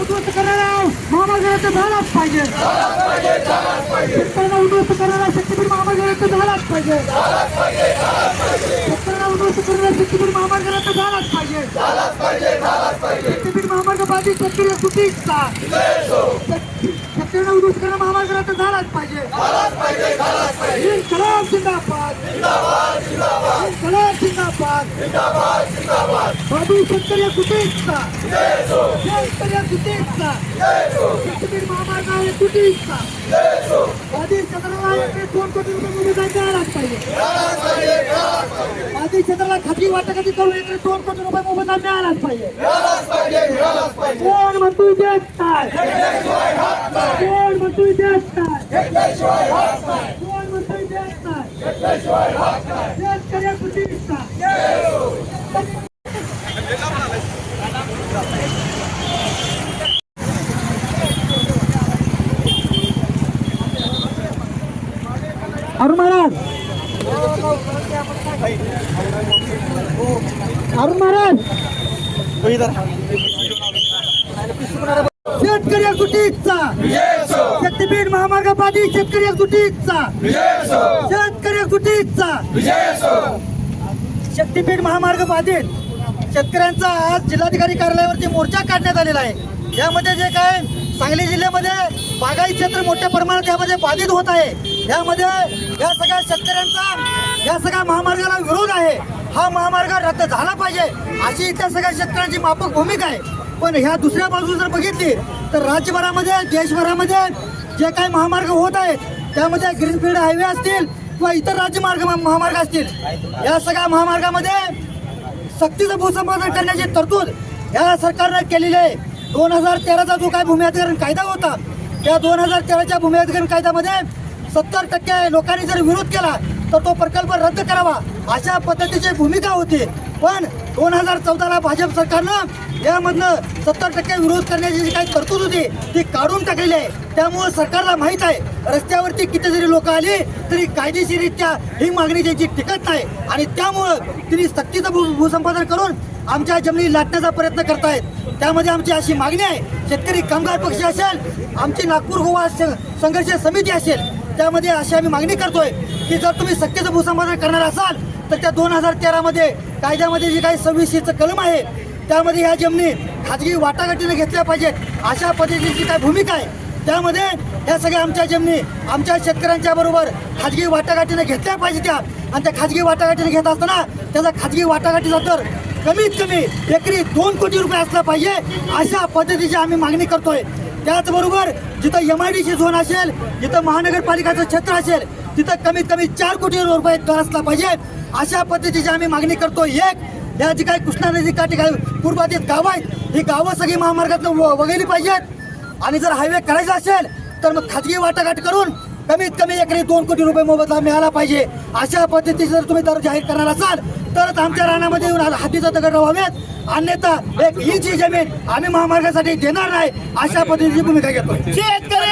उद्ध्वस्त करणारा महामार्गाचा झालाच पाहिजे. शेतकऱ्यांना उद्ध्वस्त करणारा शक्तीपीठ महामार्गाचा झालाच पाहिजे. शेतकऱ्यांना उद्ध्वस्त करणारा शक्तीपीठ महामार्गाचा झालाच पाहिजे. शक्तीपीठ महामार्ग बाधित शेतकरी सुटीचा शेतकऱ्यांना उद्ध्वस्त करणारा महामार्गाचा झालाच पाहिजे. इन्कलाब जिंदाबाद. इन्कलाब जिंदाबाद. बाधित शेतकरी सुटीचा शेतकरी सुटीचा शक्तीपीठ महामार्ग आहे सुटीचा बाधित क्षेत्राला एकशे दोन कोटी रुपये मोबदला द्यायलाच पाहिजे. बाधित क्षेत्राला खाजगी वाटाघाटी करून एकशे दोन कोटी रुपये मोबदला मिळालाच पाहिजे. कोण म्हणतोय देत काय कोण म्हणतोय देत काय कोण म्हणतोय देत काय शेतकऱ्या कुठे अरुण महाराज! अरुण महाराज! शेतकरी कुटीचा शक्तीपीठ महामार्ग बाधित शेतकरी कुटीचा शेतकरी कुटीचा शक्तीपीठ महामार्ग बाधित शेतकऱ्यांचा आज जिल्हाधिकारी कार्यालयावरती मोर्चा काढण्यात आलेला आहे. यामध्ये जे काय सांगली जिल्ह्यामध्ये बागायत क्षेत्र मोठ्या प्रमाणात यामध्ये बाधित होत आहे. यामध्ये या सगळ्या शेतकऱ्यांचा या सगळ्या महामार्गाला विरोध आहे. हा महामार्ग रद्द झाला पाहिजे अशी इथल्या सगळ्या शेतकऱ्यांची माफक भूमिका आहे. पण ह्या दुसऱ्या बाजू जर बघितली तर राज्यभरामध्ये देशभरामध्ये जे काही महामार्ग होत आहेत त्यामध्ये ग्रीनफील्ड हायवे असतील किंवा इतर राज्यमार्ग महामार्ग असतील या सगळ्या महामार्गामध्ये सक्तीचं भूसंपादन करण्याची तरतूद या सरकारनं केलेली आहे. दोन हजार तेराचा जो काय भूमी अधिकरण कायदा होता त्या दोन हजार तेराच्या भूमी अधिकरण कायद्यामध्ये सत्तर टक्के लोकांनी जर विरोध केला तर तो प्रकल्प रद्द करावा. अशा पद्धतीची भूमिका होती. पण दोन हजार चौदाला भाजप सरकारनं यामधनं सत्तर टक्के विरोध करण्याची जी काही तरतूद होती ती काढून टाकलेली आहे. त्यामुळे सरकारला माहीत आहे रस्त्यावरती किती जरी लोक आली तरी कायदेशीररित्या ही मागणी त्यांची टिकत नाही. आणि त्यामुळं तिने सक्तीचं भू भूसंपादन करून आमच्या जमिनी लाटण्याचा प्रयत्न करतायत. त्यामध्ये आमची अशी मागणी आहे शेतकरी कामगार पक्ष असेल आमची नागपूर गोवा संघर्ष समिती असेल त्यामध्ये अशी आम्ही मागणी करतोय की जर तुम्ही सक्तीचं भूसंपादन करणार असाल तर त्या दोन हजार तेरामध्ये कायद्यामध्ये जी काही सव्वीसशेचं कलम आहे त्यामध्ये ह्या जमिनी खाजगी वाटाघाटीने घेतल्या पाहिजेत. अशा पद्धतीची काय भूमिका आहे त्यामध्ये ह्या सगळ्या आमच्या जमिनी आमच्या शेतकऱ्यांच्या बरोबर खाजगी वाटाघाटीने घेतल्या पाहिजे त्या. आणि त्या खाजगी वाटाघाटीने घेत असताना त्याचा खाजगी वाटाघाटीचा दर कमीत कमी एकरी दोन कोटी रुपये असला पाहिजे अशा पद्धतीची आम्ही मागणी करतोय. त्याचबरोबर जिथं M I D C zone असेल जिथं महानगरपालिकाचं क्षेत्र असेल तिथं कमीत कमी चार कोटी रुपये दर असला पाहिजे. अशा पद्धतीची आम्ही मागणी करतो. एक या जी काही कृष्णा नदी काठी काही पूर्वाधित गावं आहेत ही गावं सगळी महामार्गातून व- पाहिजेत. आणि जर हायवे करायचा असेल तर मग खाजगी वाटाघाट करून कमीत कमी एकरी दोन कोटी रुपये मोबदला मिळाला पाहिजे. अशा पद्धतीचे जर तुम्ही दर जाहीर करणार असाल तरच आमच्या रानामध्ये येऊन हातीचा दगड रवावेत. अन्यथा एक इंची जमीन आम्ही महामार्गासाठी देणार नाही. अशा पद्धतीची भूमिका घेतोय. शेतकरी